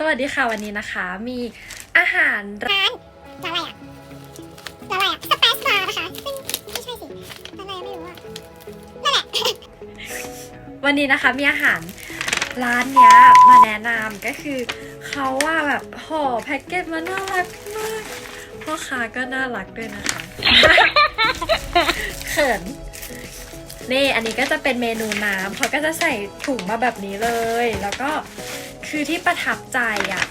สวัสดีค่ะวันนี้นะคะ มีอาหารร้านร้านอะไรอะร้านอะไรอะสเปซบาร์นะคะซึ่งไม่ใช่สิร้านอะไรไม่รู้อะนั่นแหละ วันนี้นะคะมีอาหารร้านเนี้ยมาแนะนำก็คือเขาว่าแบบห่อแพ็กเกจมาน่ารักมากพ่อค้าก็น่ารักด้วยนะคะเขินนี่อันนี้ก็จะเป็นเมนูน้ำเขาก็จะใส่ถุงมาแบบนี้เลย แล้วก็ คือที่ประทับใจอะ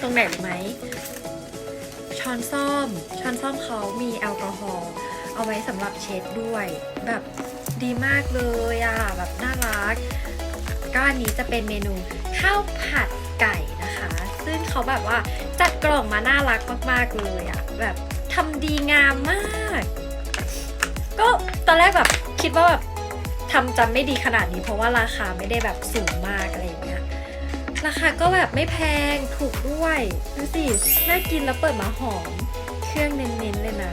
ตรงไหนรู้ไหม ช้อนส้อม ช้อนส้อมเขามีแอลกอฮอล์เอาไว้สำหรับเช็ดด้วย แบบดีมากเลยอะแบบน่ารักก็อันนี้จะเป็นเมนูข้าวผัดไก่นะคะ ซึ่งเขาแบบว่าจัดกล่องมาน่ารักมากๆเลยอะแบบทำดีงามมาก ก็ตอนแรกแบบคิดว่าแบบทำจำไม่ดีขนาดนี้เพราะว่าราคาไม่ได้แบบสูงมากอะไรอย่างเงี้ย ราคาก็แบบไม่แพงถูกด้วยดูสิน่ากินแล้วเปิดมาหอม เครื่องเน้นๆเลยนะ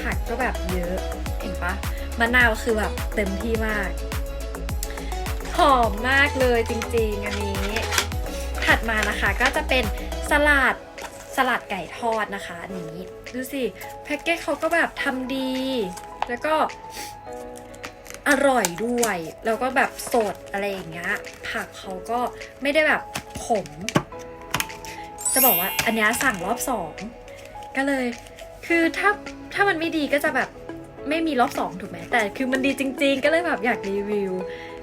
ผักก็แบบเยอะเห็นปะมะนาวคือแบบเต็มที่มาก หอมมากเลยจริงๆอันนี้ ถัดมานะคะก็จะเป็นสลัดสลัดไก่ทอดนะคะอันนี้ ดูสิแพ็กเกจเขาก็แบบทำดี แล้วก็ อร่อยด้วย แล้วก็แบบสดอะไรอย่างเงี้ยผักเขาก็ไม่ได้แบบขม จะบอกว่าอันนี้สั่งรอบสองก็เลย คือถ้าถ้ามันไม่ดีก็จะแบบไม่มีรอบสองถูกไหมแต่คือมันดีจริง ๆ ก็เลยแบบอยากรีวิว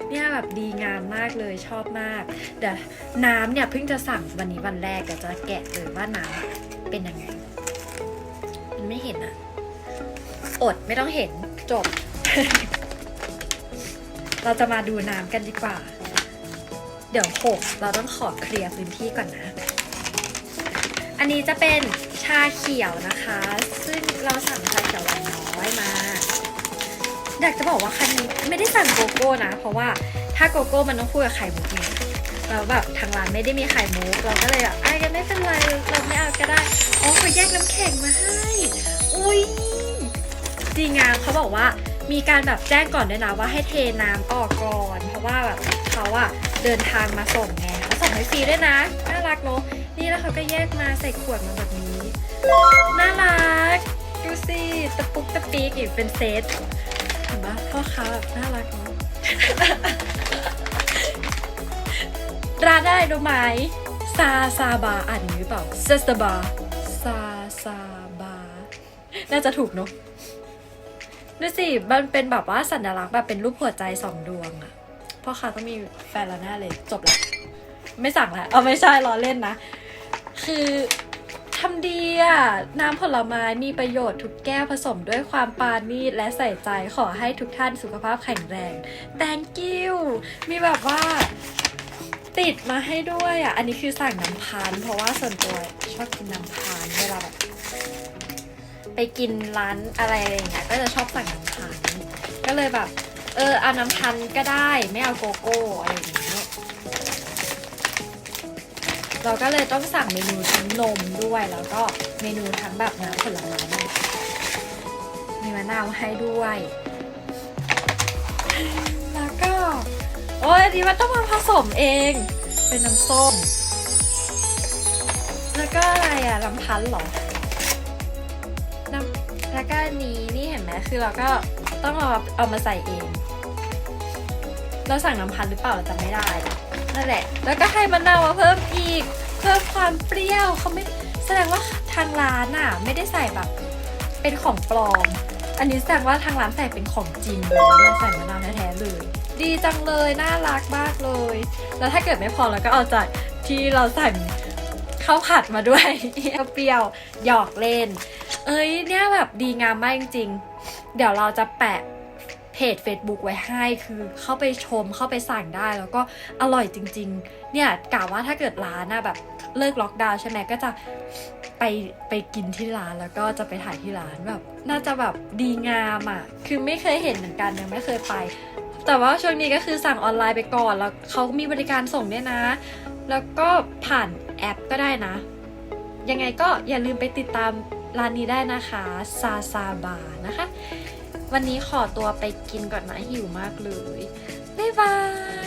เนี่ยแบบดีงามมากเลยชอบมากเดี๋ยวน้ำเนี่ยเพิ่งจะสั่งวันนี้วันแรกเดี๋ยวจะแกะเลยว่าน้ำเป็นยังไง มันไม่เห็นอะอดไม่ต้องเห็นจบ เราจะมาดูน้ำกันดีกว่า เดี๋ยวหกเราต้องขอเคลียร์พื้นที่ก่อนนะ อันนี้จะเป็นชาเขียวนะคะ ซึ่งเราสั่งชาเขียวหวานน้อยมาอยากจะบอกว่าคันนี้ไม่ได้สั่งโกโก้นะ เพราะว่าถ้าโกโก้มันต้องคู่กับไข่มุกไงแล้วแบบทางร้านไม่ได้มีไข่มุกเราก็เลยแบบอะกันไม่เป็นไรเราไม่เอาก็ได้อ๋อเขาแยกน้ำแข็งมาให้ อุ้ยดีงามเขาบอกว่า มีการแบบแจ้งก่อนด้วยนะว่าให้เทน้ำออกก่อน เพราะว่าแบบเขาอะเดินทางมาส่งไงเขาส่งให้ฟรีด้วยนะ น่ารักเนอะนี่แล้วเขาก็แยกมาใส่ขวดมาแบบนี้ น่ารัก ดูสิตะปุกตะปีกอีกเป็นเซตเห็นปะพ่อค้าแบบน่ารักเนาะร้านได้รู้ไหมซาซาบาอ่านอย่างนี้หรือเปล่าซสตาบาซาซาบา น่าจะถูกเนาะ ดูสิ มันเป็นแบบว่าสัญลักษณ์แบบเป็นรูปหัวใจสองดวงอะพ่อค้าต้องมีแฟนแล้วแน่เลยจบละไม่สั่งแล้วเอาไม่ใช่ล้อเล่นนะ คือทำดีอะน้ำผลไม้มีประโยชน์ทุกแก้วผสมด้วยความปราณีตและใส่ใจขอให้ทุกท่านสุขภาพแข็งแรง thank you มีแบบว่าติดมาให้ด้วยอะ อันนี้คือสั่งน้ำพัน เพราะว่าส่วนตัวชอบกินน้ำพัน ไปกินร้านอะไรอะไรอย่างเงี้ยก็จะชอบสั่งน้ำพันก็เลยแบบ เออเอาน้ำพันก็ได้ไม่เอาโกโก้อะไรอย่างเงี้ยเราก็เลยต้องสั่งเมนูทั้งนมด้วยแล้วก็เมนูทั้งแบบน้ำผลไม้มีมะนาวให้ด้วย แล้วก็ โอ้ยอันนี้มันต้องมาผสมเอง เป็นน้ำส้ม แล้วก็อะไรอะลำพันเหรอ แล้วก็นี้นี่เห็นไหมคือเราก็ต้องเอาเอามาใส่เอง เราสั่งน้ำพันหรือเปล่าเราจำไม่ได้นั่นแหละ แล้วก็ให้มะนาวมาเพิ่มอีก เพิ่มความเปรี้ยวเขาไม่แสดงว่าทางร้านอะ ไม่ได้ใส่แบบเป็นของปลอม อันนี้แสดงว่าทางร้านใส่เป็นของจริงเลยเนี่ยใส่มะนาวแท้ๆเลย ดีจังเลยน่ารักมากเลย แล้วถ้าเกิดไม่พอเราก็เอาจากที่เราใส่ข้าวผัดมาด้วยเปรี้ยวหยอกเล่น เอ้ยเนี่ยแบบดีงามมากจริงๆ เดี๋ยวเราจะแปะเพจ Facebook ไว้ให้คือเข้าไปชมเข้าไปสั่งได้แล้วก็อร่อยจริง ๆ เนี่ยกะว่าถ้าเกิดร้านนะแบบเลิกล็อกดาวน์ใช่ไหมก็จะไปไปกินที่ร้านแล้วก็จะไปถ่ายที่ร้านแบบ น่าจะแบบดีงามอะคือไม่เคยเห็นเหมือนกันยังไม่เคยไป แต่ว่าช่วงนี้ก็คือสั่งออนไลน์ไปก่อนแล้วเขามีบริการส่งด้วยนะ แล้วก็ผ่านแอปก็ได้นะ ยังไงก็อย่าลืมไปติดตาม ร้านนี้ได้นะคะซาซาบานะคะ วันนี้ขอตัวไปกินก่อนนะหิวมากเลย บ๊ายบาย